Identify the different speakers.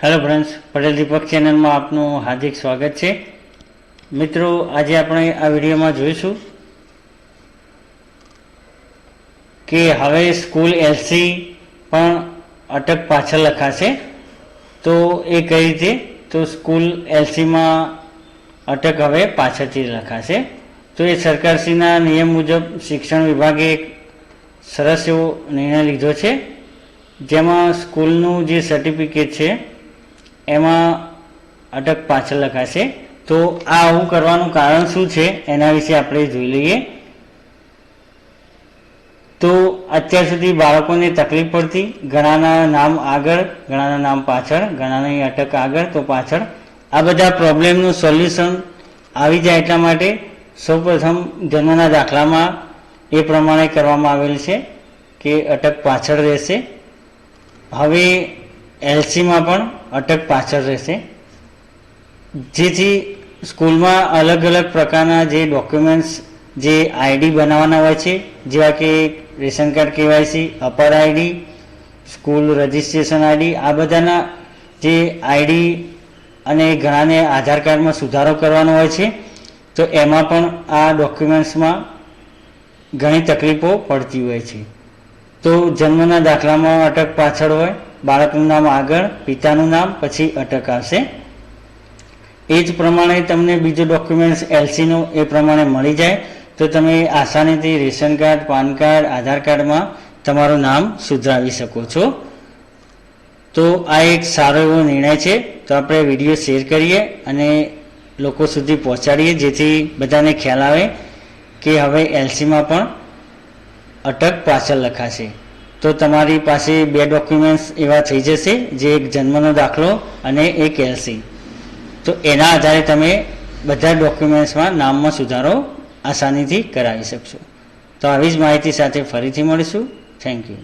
Speaker 1: Hello friends Patel દીપક ચેનલમાં આપનું હાર્દિક સ્વાગત છે. મિત્રો, આજે આપણે આ વિડીયોમાં જોઈશું કે હવે સ્કૂલ એલસી પણ અટક પાછળ લખાશે. તો એ કઈ રીતે? તો સ્કૂલ એલસીમાં અટક હવે પાછળથી લખાશે. તો એ સરકારશ્રીના નિયમ મુજબ શિક્ષણ વિભાગે એક સરસ એવો નિર્ણય લીધો છે. જેમાં સ્કૂલનું જે સર્ટિફિકેટ છે એમાં અટક પાછળ લખાશે. તો આ આવું કરવાનું કારણ શું છે એના વિશે આપણે જોઈ લઈએ. તો અત્યાર સુધી બાળકોને તકલીફ પડતી, ઘણાના નામ આગળ, ઘણાના નામ પાછળ, ઘણાની અટક આગળ, તો પાછળ. આ બધા પ્રોબ્લેમનું સોલ્યુશન આવી જાય એટલા માટે સૌપ્રથમ જન્મના દાખલામાં એ પ્રમાણે કરવામાં આવેલ છે કે અટક પાછળ રહેશે. હવે એલસીમાં પણ અટક પાછળ રહેશે. જેથી સ્કૂલમાં અલગ અલગ પ્રકારના જે ડોક્યુમેન્ટ્સ, જે આઈડી બનાવવાના હોય છે, જેવા કે ration card KYC, APAAR ID, school registration ID, આ બધાના જે આઈડી અને ઘણાને આધાર કાર્ડમાં સુધારો કરવાનો હોય છે, તો એમાં પણ આ ડોક્યુમેન્ટ્સમાં ઘણી તકલીફો પડતી હોય છે. તો જન્મના દાખલામાં અટક પાછળ હોય બાળકનું નામ આગળ, પિતાનું નામ, પછી અટક આવશે. એ જ પ્રમાણે તમને બીજું ડોક્યુમેન્ટ્સ એલસીનું એ પ્રમાણે મળી જાય. તો તમે આસાનીથી ration card, PAN card, Aadhaar કાર્ડમાં તમારું નામ સુધરાવી શકો છો. તો આ એક સારો એવો નિર્ણય છે. તો આપણે વીડિયો શેર કરીએ અને લોકો સુધી પહોંચાડીએ, જેથી બધાને ખ્યાલ આવે કે હવે એલસીમાં પણ અટક પાછળ લખાશે. તો તમારી પાસે બે ડોક્યુમેન્ટ્સ એવા થઈ જશે, જે એક જન્મનો દાખલો અને એક એલસી તો એના આધારે તમે બધા ડોક્યુમેન્ટ્સમાં નામમાં સુધારો આસાનીથી કરાવી શકશો. તો આવી જ માહિતી સાથે ફરીથી મળીશું. Thank you